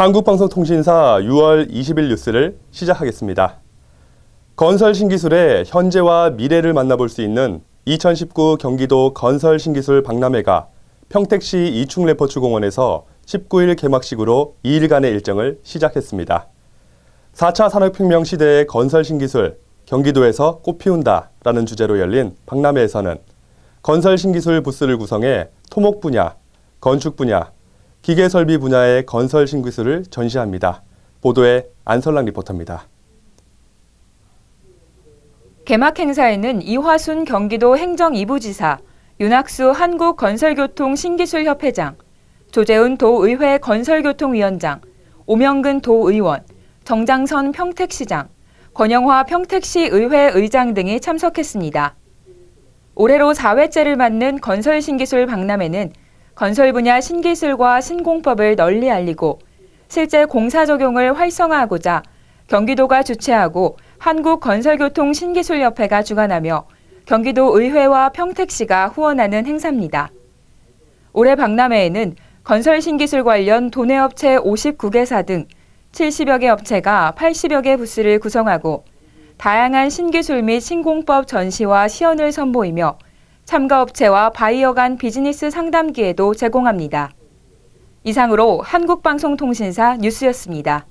한국방송통신사 6월 20일 뉴스를 시작하겠습니다. 건설 신기술의 현재와 미래를 만나볼 수 있는 2019 경기도 건설 신기술 박람회가 평택시 이충레포츠공원에서 19일 개막식으로 2일간의 일정을 시작했습니다. 4차 산업혁명 시대의 건설 신기술, 경기도에서 꽃피운다 라는 주제로 열린 박람회에서는 건설 신기술 부스를 구성해 토목 분야, 건축 분야, 기계 설비 분야의 건설 신기술을 전시합니다. 보도에 안설랑 리포터입니다. 개막 행사에는 이화순 경기도 행정 2부지사, 윤학수 한국건설교통 신기술협회장, 조재훈 도의회 건설교통위원장, 오명근 도의원, 정장선 평택시장, 권영화 평택시 의회 의장 등이 참석했습니다. 올해로 4회째를 맞는 건설 신기술 박람회는 건설 분야 신기술과 신공법을 널리 알리고 실제 공사 적용을 활성화하고자 경기도가 주최하고 한국건설교통신기술협회가 주관하며 경기도 의회와 평택시가 후원하는 행사입니다. 올해 박람회에는 건설신기술 관련 도내업체 59개사 등 70여 개 업체가 80여 개 부스를 구성하고 다양한 신기술 및 신공법 전시와 시연을 선보이며 참가업체와 바이어 간 비즈니스 상담 기회도 제공합니다. 이상으로 한국방송통신사 뉴스였습니다.